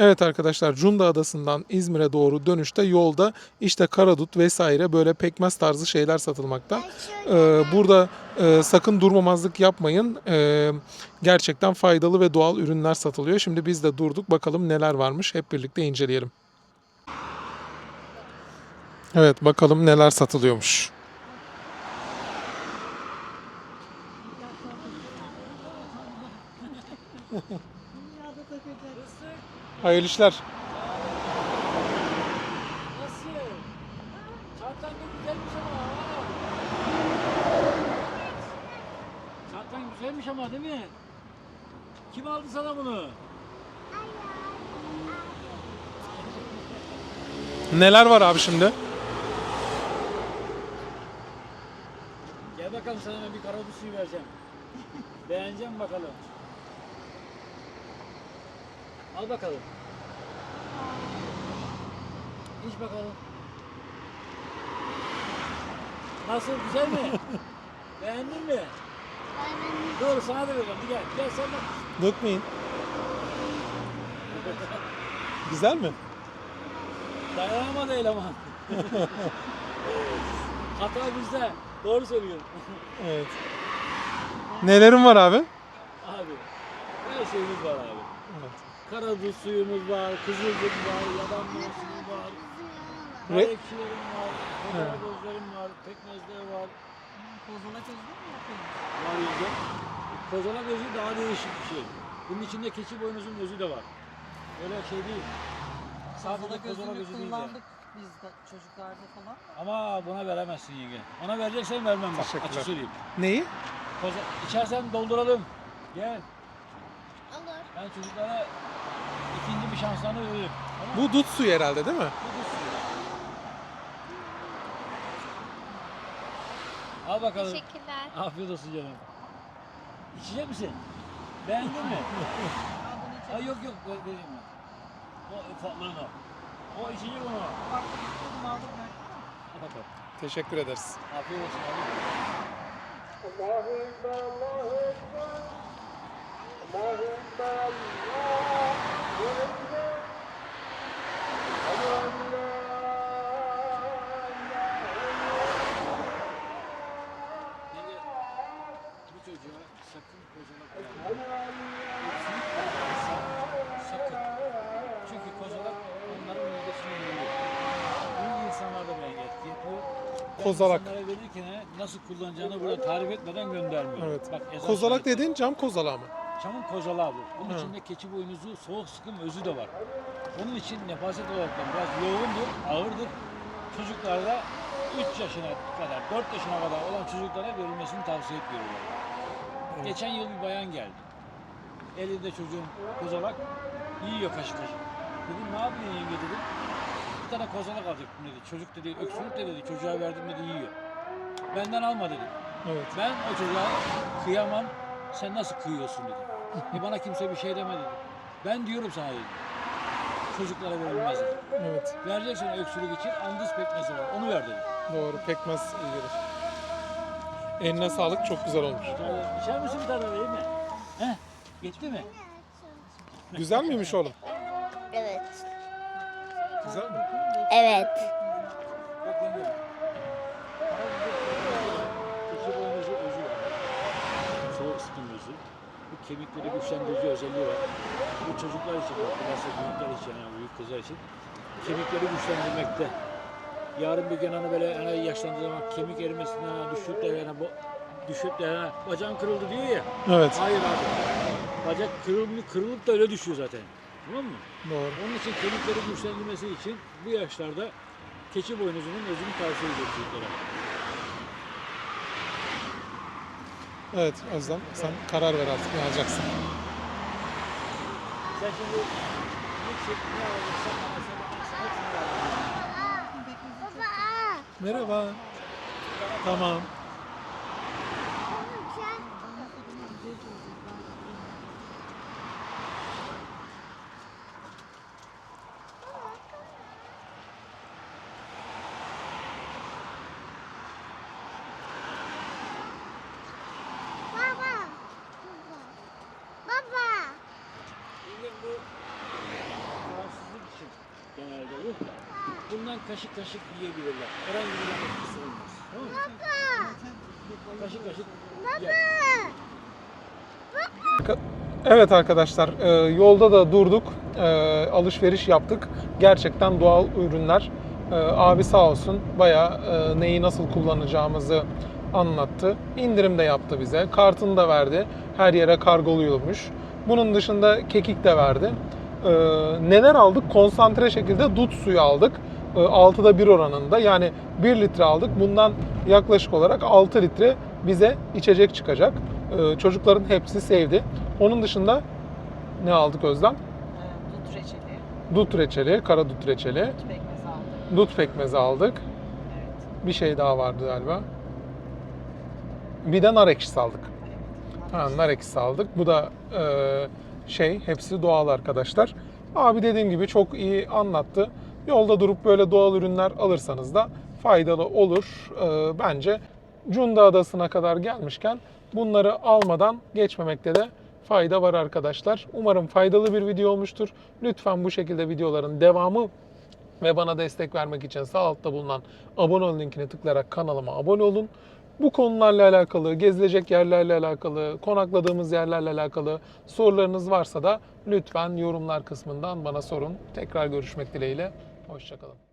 Evet arkadaşlar Cunda Adası'ndan İzmir'e doğru dönüşte yolda işte karadut vesaire böyle pekmez tarzı şeyler satılmakta. Ee, burada e, sakın durmamazlık yapmayın. Ee, gerçekten faydalı ve doğal ürünler satılıyor. Şimdi biz de durduk bakalım neler varmış hep birlikte inceleyelim. Evet bakalım neler satılıyormuş. Hayırlı işler. Nasıl? Çantan güzelmiş ama. Çantan güzelmiş ama değil mi? Kim aldı sana bunu? Neler var abi şimdi? Gel bakalım sana ben bir karabu suyu vereceğim. Beğeneceğim bakalım. Al bakalım. İç bakalım. Nasıl güzel mi? Beğendin mi? Dur sana da vereceğim. Gel, gel sen de. Dökmeyin. Güzel mi? Dayanamadı eleman. Hata bizde. Doğru söylüyorum. Evet. Nelerin var abi? abi her şeyimiz var abi. Karadut suyumuz var, kızılcık var, yaban mevsimi var, var, Evet. kozala gözlerim var, pekmezler var. Kozalak özlü mü yapıyorsunuz? Var yüzde. Kozalak özü daha değişik bir şey. Bunun içinde keçi boynuzun özü de var. Öyle şey değil. Sadece Kozalak kozalak özünü özü değil de. kullandık biz de çocuklarda falan. Ama buna veremezsin yenge. Ona vereceksen vermem bak. Teşekkürler. Açık söyleyeyim. Neyi? Koza, içersen dolduralım. Gel. Olur. Ben çocuklara şanslarını veririm. Tamam mı? Bu dut suyu herhalde değil mi? Bu da suyu. Al bakalım. Teşekkürler. Afiyet olsun canım. İçecek misin? Beğendin mi? Ay yok yok ver- vereyim ben. O fatlarını al. O içecek onu. Bak gittim aldım ben. Al bakalım. Teşekkür ederiz. Afiyet olsun abi. Yenge, çocuğa sakın kozalak verme. Sakın. Çünkü kozalak onların midesine geliyor. Bu insanlar da belki etki. Ben Kozalak. insanlara verirken nasıl kullanacağını burada tarif etmeden göndermiyor. Evet. Bak, Kozalak şey- dediğin cam kozalağı mı? Çamın kozalağı bu. Bunun içinde keçi boynuzu, soğuk sıkım özü de var. Onun için nefaset olarak da biraz yoğundur, ağırdır. Çocuklarda 3 yaşına kadar, 4 yaşına kadar olan çocuklara verilmesini tavsiye etmiyorum. Geçen yıl bir bayan geldi. Elinde çocuğun kozalak yiyor kaşık kaşık. Dedim ne yapıyorsun yenge dedim. Bir tane kozalak alacaktım dedi. Çocuk dedi öksürük de dedi çocuğa verdim dedi yiyor. Benden alma dedi. Evet. Ben o çocuğa kıyamam. Sen nasıl kıyıyorsun dedi. E bana kimse bir şey demedi. Ben diyorum sana dedi. Çocuklara verilmez dedi. Evet. Vereceksen öksürük için andız pekmezi var. Onu ver dedi. Doğru. Pekmez iyi gelir. Eline sağlık. Çok güzel olmuş. İçer misin bir tane vereyim mi? Heh, gitti mi? Güzel miymiş oğlum? Evet. Güzel mi? Evet. İki boynuzu özü var. Soğuk sıkım özü. Bu kemikleri güçlendirici özelliği var. Bu çocuklar için, bak, bilhassa büyükler için, yani büyük kızlar için kemikleri güçlendirmekte. Yarın bir gün hani böyle hani yaşlandığı zaman kemik erimesinden hani düşüp de yani bu düşüp de yani bacağın kırıldı diyor ya. Evet. Hayır abi. Bacak kırılıp, kırılıp da öyle düşüyor zaten. Tamam mı? Doğru. Onun için kemikleri güçlendirmesi için bu yaşlarda keçi boynuzunun özünü tavsiye ediyoruz çocuklara. Evet Özlem. Sen karar ver artık ne alacaksın. Sen şimdi ne ne alacaksan bana söyle. Hepsini al. Baba. Merhaba. Tamam. Baba. Baba. Şimdi bu Bundan kaşık kaşık yiyebilirler. Herhangi bir etkisi olmaz. Tamam mı? Kaşık kaşık yer. Evet arkadaşlar e, yolda da durduk. E, alışveriş yaptık. Gerçekten doğal ürünler. E, abi sağ olsun bayağı e, neyi nasıl kullanacağımızı anlattı. İndirim de yaptı bize. Kartını da verdi. Her yere kargoluyormuş. Bunun dışında kekik de verdi. Neler aldık? Konsantre şekilde dut suyu aldık. E, 6'da 1 oranında. Yani 1 litre aldık. Bundan yaklaşık olarak 6 litre bize içecek çıkacak. E, çocukların hepsi sevdi. Onun dışında ne aldık Özlem? Ee, dut reçeli, Dut reçeli, kara dut reçeli, dut pekmezi aldık. dut pekmezi aldık. Evet. Bir şey daha vardı galiba. Bir de nar ekşisi aldık. evet. Ha, nar ekşisi aldık. Bu da e, şey, hepsi doğal arkadaşlar. Abi dediğim gibi çok iyi anlattı. Yolda durup böyle doğal ürünler alırsanız da faydalı olur. E, bence Cunda Adası'na kadar gelmişken bunları almadan geçmemekte de fayda var arkadaşlar. Umarım faydalı bir video olmuştur. Lütfen bu şekilde videoların devamı ve bana destek vermek için sağ altta bulunan abone ol linkine tıklayarak kanalıma abone olun. Bu konularla alakalı, gezilecek yerlerle alakalı, konakladığımız yerlerle alakalı sorularınız varsa da lütfen yorumlar kısmından bana sorun. Tekrar görüşmek dileğiyle. Hoşçakalın.